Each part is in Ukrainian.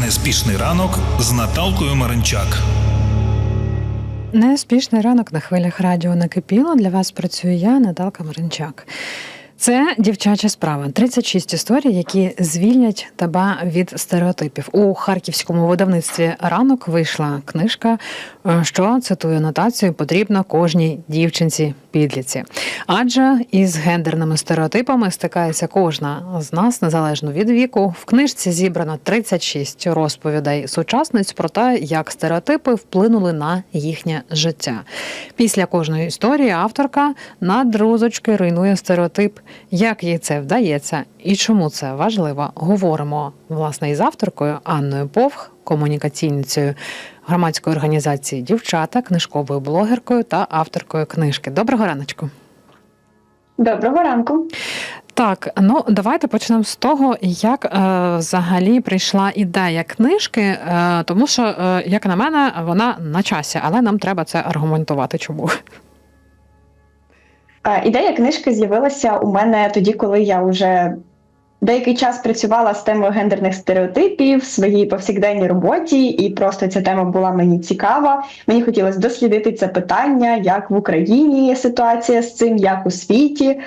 Неспішний ранок з Наталкою Маринчак. Неспішний ранок на хвилях радіо накипіло. Для вас працюю я, Наталка Маринчак. Це дівчача справа. 36 історій, які звільнять тебе від стереотипів. У харківському видавництві ранок вийшла книжка, е, що цитую нотацію, потрібно кожній дівчинці підліці. Адже із гендерними стереотипами стикається кожна з нас, незалежно від віку. В книжці зібрано 36 розповідей сучасниць про те, як стереотипи вплинули на їхнє життя. Після кожної історії авторка на друзочки руйнує стереотип, як їй це вдається і чому це важливо. Говоримо власне із авторкою Анною Повх, комунікаційницею громадської організації Дівчата, книжковою блогеркою та авторкою книжки. Доброго раночку. Доброго ранку. Так, ну давайте почнемо з того, як е, взагалі прийшла ідея книжки, е, тому що, е, як на мене, вона на часі, але нам треба це аргументувати. Чому? Е, Ідея книжки з'явилася у мене тоді, коли я вже деякий час працювала з темою гендерних стереотипів в своїй повсякденній роботі, і просто ця тема була мені цікава. Мені хотілося дослідити це питання, як в Україні ситуація з цим, як у світі.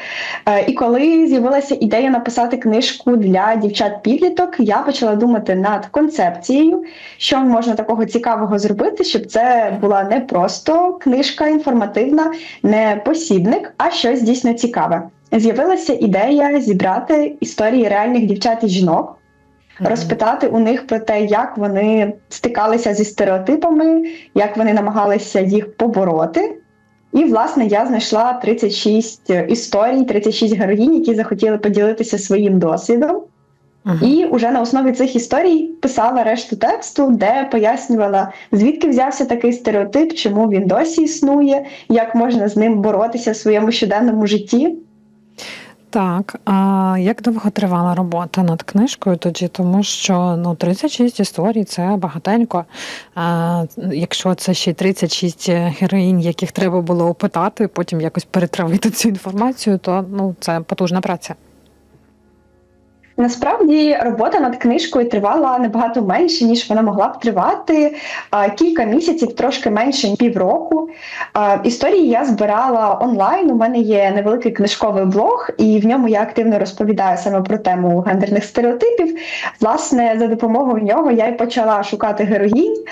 Е, І коли з'явилася ідея написати книжку для дівчат-підліток, я почала думати над концепцією, що можна такого цікавого зробити, щоб це була не просто книжка інформативна, не посібник, а щось дійсно цікаве. З'явилася ідея зібрати історії реальних дівчат і жінок, розпитати у них про те, як вони стикалися зі стереотипами, як вони намагалися їх побороти. І, власне, я знайшла 36 історій, 36 героїнь, які захотіли поділитися своїм досвідом. Мгм. І вже на основі цих історій писала решту тексту, де пояснювала, звідки взявся такий стереотип, чому він досі існує, як можна з ним боротися в своєму щоденному житті. Так, а як довго тривала робота над книжкою тоді? Тому що ну 36 історій це багатенько. А, якщо це ще й 36 героїнь, яких треба було опитати, потім якось перетравити цю інформацію, то ну це потужна праця. Насправді робота над книжкою тривала набагато менше, ніж вона могла б тривати. Кілька місяців, трошки менше півроку. Історії я збирала онлайн. У мене є невеликий книжковий блог, і в ньому я активно розповідаю саме про тему гендерних стереотипів. Власне, за допомогою нього я й почала шукати героїнь.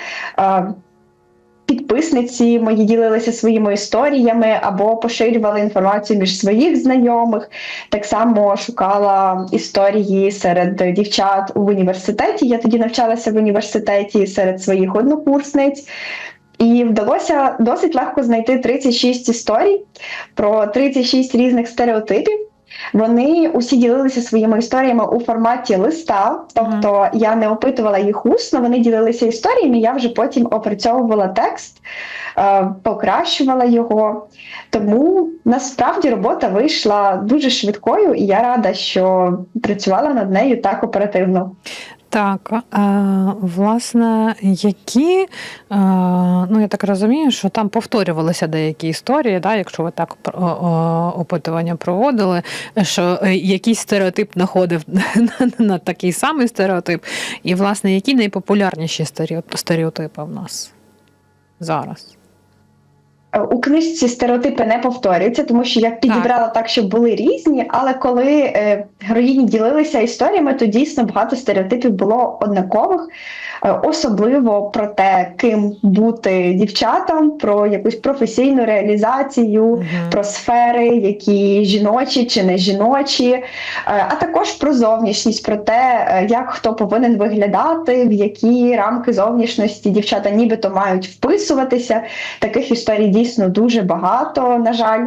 Підписниці мої ділилися своїми історіями або поширювали інформацію між своїх знайомих. Так само шукала історії серед дівчат у університеті. Я тоді навчалася в університеті серед своїх однокурсниць. І вдалося досить легко знайти 36 історій про 36 різних стереотипів. Вони усі ділилися своїми історіями у форматі листа, тобто я не опитувала їх усно, вони ділилися історіями, я вже потім опрацьовувала текст, е, покращувала його. Тому насправді робота вийшла дуже швидкою, і я рада, що працювала над нею так оперативно. Так, е, власне, які, е, ну я так розумію, що там повторювалися деякі історії, да, якщо ви так опитування проводили, що е, якийсь стереотип находив на, такий самий стереотип, і, власне, які найпопулярніші стерео- стереотипи в нас зараз? Е, У книжці стереотипи не повторюються, тому що я підібрала так, щоб були різні. Але коли е, героїні ділилися історіями, то дійсно багато стереотипів було однакових, особливо про те, ким бути дівчатам, про якусь професійну реалізацію, Мгм. про сфери, які жіночі чи не жіночі, е, а також про зовнішність, про те, е, як хто повинен виглядати, в які рамки зовнішності дівчата нібито мають вписуватися. Таких історій дійсно дуже багато, на жаль.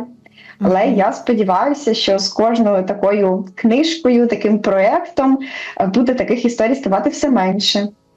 Але Мгм. я сподіваюся, що з кожною такою книжкою, таким проєктом е, буде таких історій ставати все менше.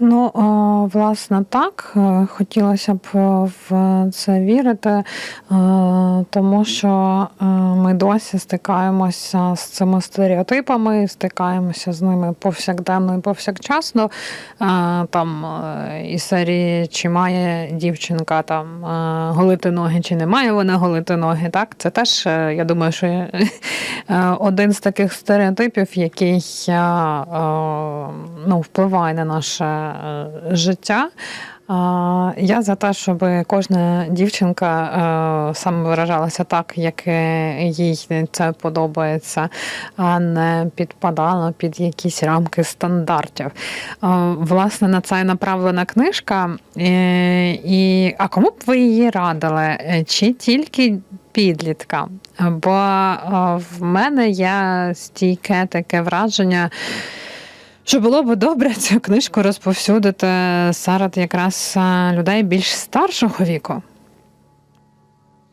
Ну, власне, так. Е, Хотілося б е, в це вірити, е, тому що ми досі стикаємося з цими стереотипами, стикаємося з ними повсякденно і повсякчасно. Там із серії, чи має дівчинка там голити ноги, чи не має вона голити ноги. Так, це теж, я думаю, що один з таких стереотипів, який ну, впливає на наше життя. Я за те, щоб кожна дівчинка е, саме виражалася так, як е, їй це подобається, а не підпадала під якісь рамки стандартів. Е, Власне, на це направлена книжка. Е, І, а кому б ви її радили? Е, Чи тільки підліткам? Бо е, в мене є стійке таке враження. Що було би добре цю книжку розповсюдити серед якраз людей більш старшого віку.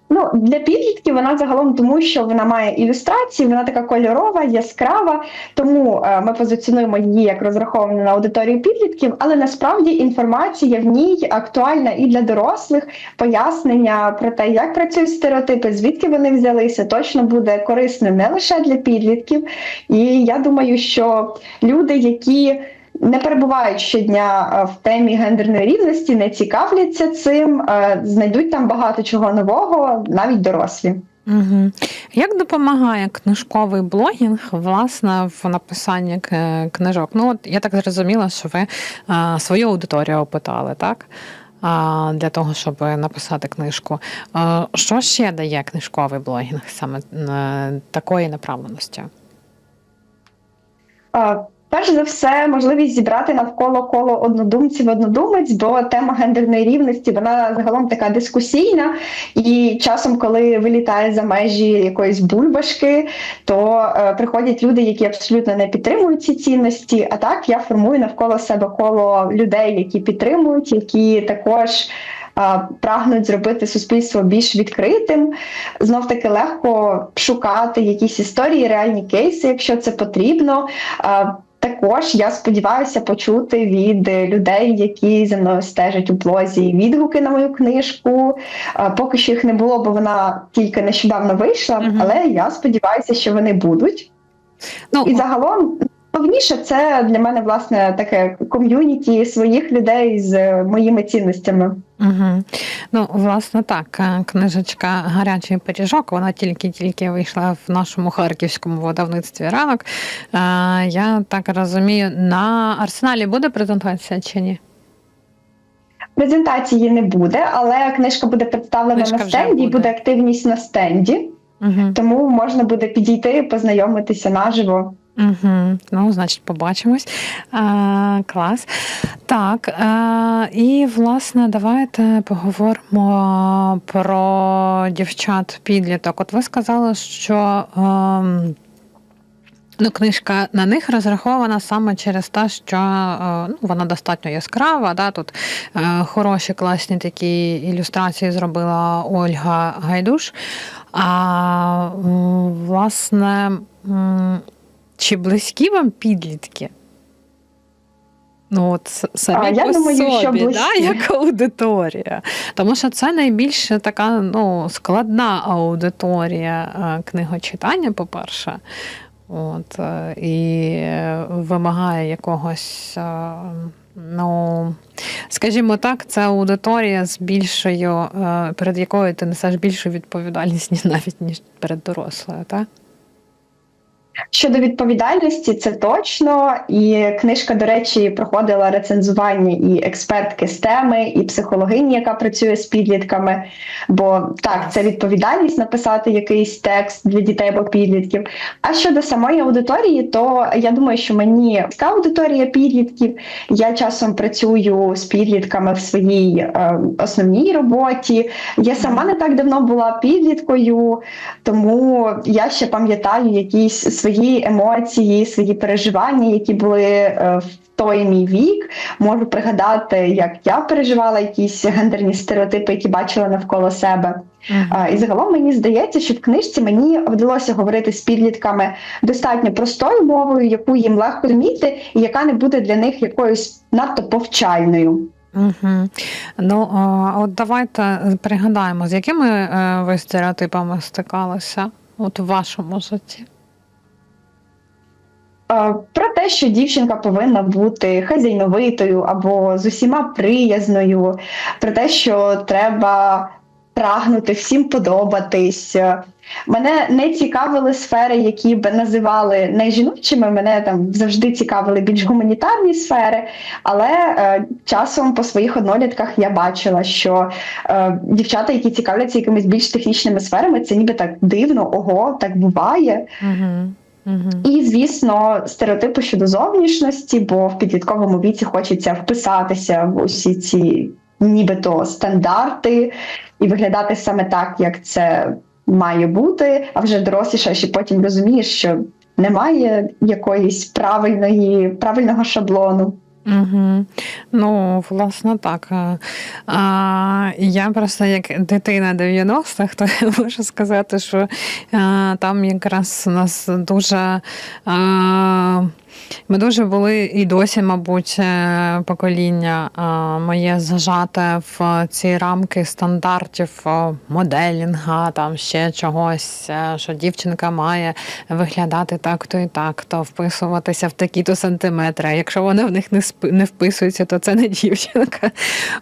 Ну, для підлітків вона загалом тому, що вона має ілюстрації, вона така кольорова, яскрава. Тому е, ми позиціонуємо її як розраховану на аудиторію підлітків, але насправді інформація в ній актуальна і для дорослих. Пояснення про те, як працюють стереотипи, звідки вони взялися, точно буде корисним не лише для підлітків. І я думаю, що люди, які не перебувають щодня е, в темі гендерної рівності, не цікавляться цим, е, знайдуть там багато чого нового, навіть дорослі. Угу. Як допомагає книжковий блогінг власне в написанні книжок? Ну, от я так зрозуміла, що ви е, свою аудиторію опитали, так? А, Для того, щоб написати книжку. Е, Що ще дає книжковий блогінг саме такої направленості? Е, Перш за все, можливість зібрати навколо коло однодумців однодумець, бо тема гендерної рівності вона загалом така дискусійна. І часом, коли вилітає за межі якоїсь бульбашки, то е, приходять люди, які абсолютно не підтримують ці цінності. А так я формую навколо себе коло людей, які підтримують, які також. е, Прагнуть зробити суспільство більш відкритим, знов таки легко шукати якісь історії, реальні кейси, якщо це потрібно. Також я сподіваюся почути від людей, які за мною стежать у блозі, відгуки на мою книжку. Е, Поки що їх не було, бо вона тільки нещодавно вийшла, але я сподіваюся, що вони будуть. Ну, І загалом. Головніше це для мене власне таке ком'юніті своїх людей з моїми цінностями. Угу. Ну, власне, так. е, Книжечка Гарячий пиріжок, вона тільки-тільки вийшла в нашому харківському видавництві ранок. Е, Я так розумію, на арсеналі буде презентація чи ні? Презентації не буде, але книжка буде представлена Книжка на стенді, і буде. буде активність на стенді, Угу. тому можна буде підійти, познайомитися наживо. Угу. Ну, значить, побачимось. А, клас. Так. А, і, власне, давайте поговоримо про дівчат-підліток. От ви сказали, що. ем, Ну, книжка на них розрахована саме через те, що е, ну, вона достатньо яскрава. Да? Тут е, хороші, класні такі ілюстрації зробила Ольга Гайдуш. А власне, чи близькі вам підлітки? Ну, от самі А, я думаю, собі, що да, як аудиторія. Тому що це найбільш така ну, складна аудиторія е, книгочитання, по-перше. От, е, і вимагає якогось, е, ну, скажімо так, це аудиторія з більшою, перед якою ти несеш більшу відповідальність навіть ніж перед дорослою, так? Щодо відповідальності, це точно. І книжка, до речі, проходила рецензування і експертки з теми, і психологині, яка працює з підлітками. Бо так, це відповідальність написати якийсь текст для дітей або підлітків. А щодо самої аудиторії, то я думаю, що мені ця аудиторія підлітків. Я часом працюю з підлітками в своїй е, основній роботі. Я сама не так давно була підліткою, тому я ще пам'ятаю якісь свої емоції, свої переживання, які були е, в той мій вік. Можу пригадати, як я переживала якісь гендерні стереотипи, які бачила навколо себе. А, І загалом мені здається, що в книжці мені вдалося говорити з підлітками достатньо простою мовою, яку їм легко зрозуміти, і яка не буде для них якоюсь надто повчальною. Угу. Ну, а от давайте пригадаємо, з якими е, ви стереотипами стикалися от у вашому житті? Е, Про те, що дівчинка повинна бути хазяйновитою або з усіма приязною, про те, що треба прагнути всім подобатись. Мене не цікавили сфери, які б називали не жіночими. Мене там завжди цікавили більш гуманітарні сфери. Але е, часом по своїх однолітках я бачила, що е, дівчата, які цікавляться якимись більш технічними сферами, це ніби так дивно, ого, так буває. Угу. Угу. І, звісно, стереотипи щодо зовнішності, бо в підлітковому віці хочеться вписатися в усі ці нібито стандарти і виглядати саме так, як це має бути. А вже доросліша і потім розумієш, що немає якоїсь правильної, правильного шаблону. Угу. Ну, власне, так. А, я просто як дитина 90-х, то я можу сказати, що а, там якраз у нас дуже. А, ми дуже були і досі, мабуть, е, покоління моє зажате в ці рамки стандартів моделінга, там ще чогось, е, що дівчинка має виглядати так-то і так-то, вписуватися в такі-то сантиметри. Якщо вона в них не не вписується, то це не дівчинка.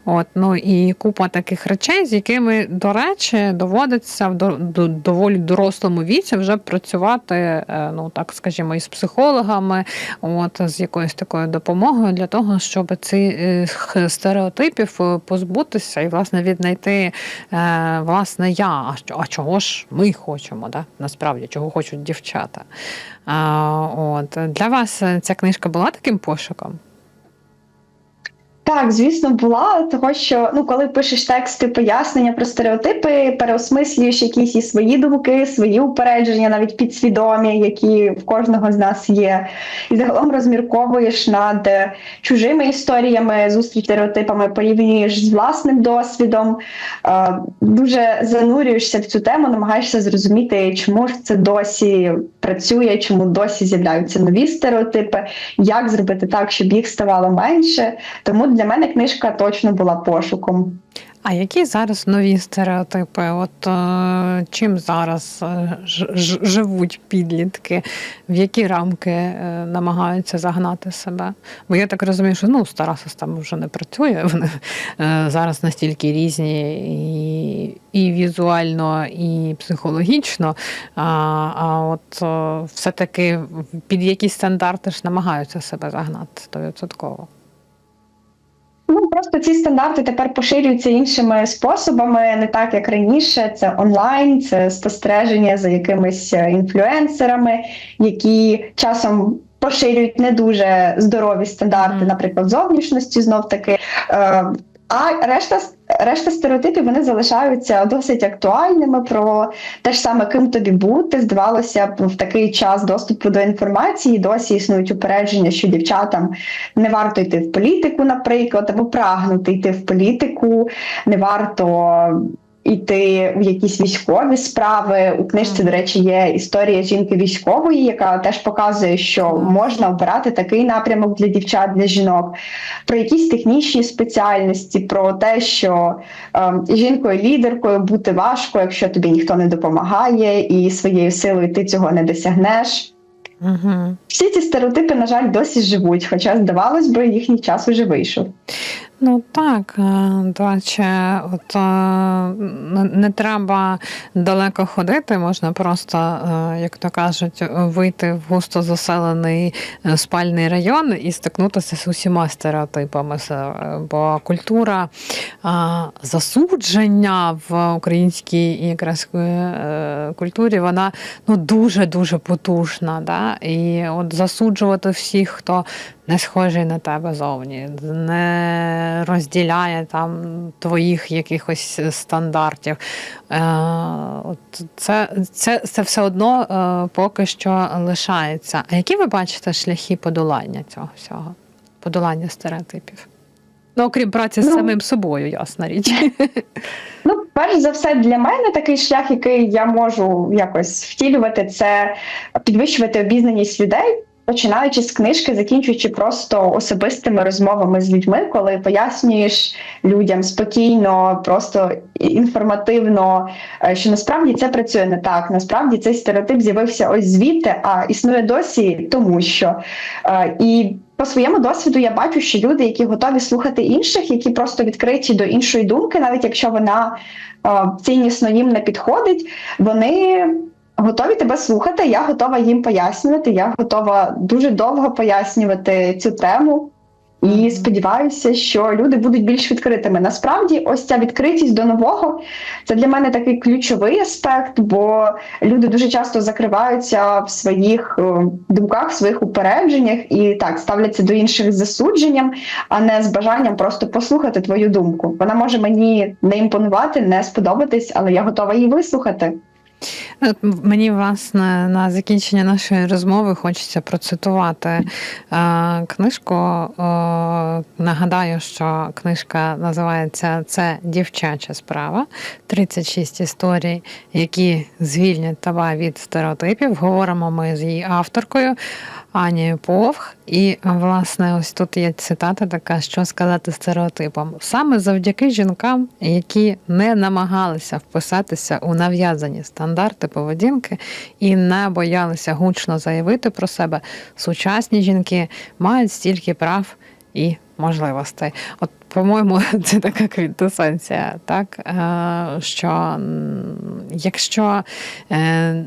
От, ну і купа таких речей, з якими, до речі, доводиться в до, до- доволі дорослому віці вже працювати, е, ну так скажімо, із психологами, от з якоюсь такою допомогою для того, щоб цих стереотипів е, позбутися і власне віднайти е, власне я. А чого ж ми хочемо? Да? Насправді, чого хочуть дівчата? От для вас е, ця книжка була таким пошуком? Так, звісно, була того, що ну, коли пишеш тексти, пояснення про стереотипи, переосмислюєш якісь і свої думки, свої упередження, навіть підсвідомі, які в кожного з нас є, і загалом розмірковуєш над чужими історіями, зустріч стереотипами, порівнюєш з власним досвідом, е, дуже занурюєшся в цю тему, намагаєшся зрозуміти, чому ж це досі працює, чому досі з'являються нові стереотипи, як зробити так, щоб їх ставало менше. Тому для мене книжка точно була пошуком. А які зараз нові стереотипи? От е, чим зараз е, ж- ж- живуть підлітки, в які рамки е, намагаються загнати себе? Бо я так розумію, що ну стара система вже не працює. Вони е, зараз настільки різні і, і візуально, і психологічно. А, а от е, все-таки під якісь стандарти ж намагаються себе загнати стовідсотково. Ну просто ці стандарти тепер поширюються іншими способами, не так як раніше. Це онлайн, це спостереження за якимись е, інфлюенсерами, які часом. Поширюють не дуже здорові стандарти, наприклад, зовнішності, знов таки. А решта решта стереотипів вони залишаються досить актуальними про те ж саме, ким тобі бути. Здавалося б, в такий час доступу до інформації досі існують упередження, що дівчатам не варто йти в політику, наприклад, або прагнути йти в політику, не варто. Йти в якісь військові справи у книжці, до речі, є історія жінки військової, яка теж показує, що можна обирати такий напрямок для дівчат, для жінок, про якісь технічні спеціальності, про те, що ем, жінкою лідеркою бути важко, якщо тобі ніхто не допомагає, і своєю силою ти цього не досягнеш. Угу. Всі ці стереотипи, на жаль, досі живуть, хоча здавалось би, їхній час уже вийшов. Ну так, е, до речі, от е, не- треба далеко ходити, можна просто, е, як то кажуть, вийти в густо заселений е, спальний район і стикнутися з усіма стереотипами. Е, Бо культура е, засудження в українській якраз е, культурі, вона ну дуже дуже потужна. Да? І от засуджувати всіх, хто не схожий на тебе зовні, не розділяє там твоїх якихось стандартів. Е, це, це, це все одно е, поки що лишається. А які ви бачите шляхи подолання цього всього? Подолання стереотипів? Ну, окрім праці з Ну, самим собою, ясна річ. Ну, перш за все, для мене такий шлях, який я можу якось втілювати, це підвищувати обізнаність людей. Починаючи з книжки, закінчуючи просто особистими розмовами з людьми, коли пояснюєш людям спокійно, просто інформативно, е, що насправді це працює не так. Насправді цей стереотип з'явився ось звідти, а існує досі, тому що Е, і по своєму досвіду я бачу, що люди, які готові слухати інших, які просто відкриті до іншої думки, навіть якщо вона е, ціннісно їм не підходить, вони. Готові тебе слухати, я готова їм пояснювати. Я готова дуже довго пояснювати цю тему. І сподіваюся, що люди будуть більш відкритими. Насправді, ось ця відкритість до нового це для мене такий ключовий аспект, бо люди дуже часто закриваються в своїх е, думках, в своїх упередженнях і так ставляться до інших з засудженням, а не з бажанням просто послухати твою думку. Вона може мені не імпонувати, не сподобатись, але я готова її вислухати. Мені власне на закінчення нашої розмови хочеться процитувати е, книжку. Нагадаю, що книжка називається Це дівчача справа. 36 історій, які звільнять тебе від стереотипів. Говоримо ми з її авторкою. Анією Повх, і власне ось тут є цитата така, що сказати стереотипам. Саме завдяки жінкам, які не намагалися вписатися у нав'язані стандарти поведінки і не боялися гучно заявити про себе, сучасні жінки мають стільки прав і можливостей. От, по-моєму, це така квінтесенція, так е, що якщо е,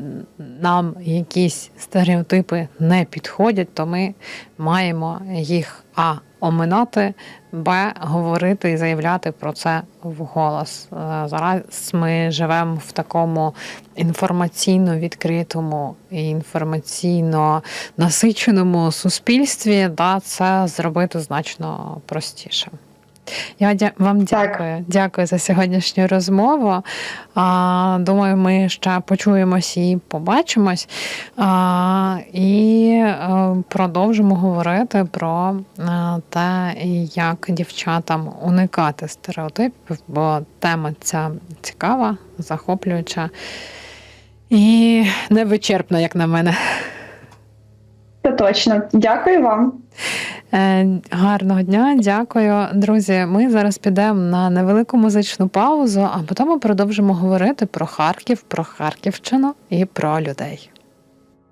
нам якісь стереотипи не підходять, то ми маємо їх а оминати, б говорити і заявляти про це вголос. Е, Зараз ми живемо в такому інформаційно відкритому і інформаційно насиченому суспільстві, да, це зробити значно простіше. Я вам Так. дякую. Дякую за сьогоднішню розмову. Думаю, ми ще почуємось і побачимось. І е, продовжимо говорити про е, те, як дівчатам уникати стереотипів, бо тема ця цікава, захоплююча і невичерпна, як на мене. Це точно. Дякую вам. Е, Гарного дня, дякую, друзі. Ми зараз підемо на невелику музичну паузу, а потім ми продовжимо говорити про Харків, про Харківщину і про людей.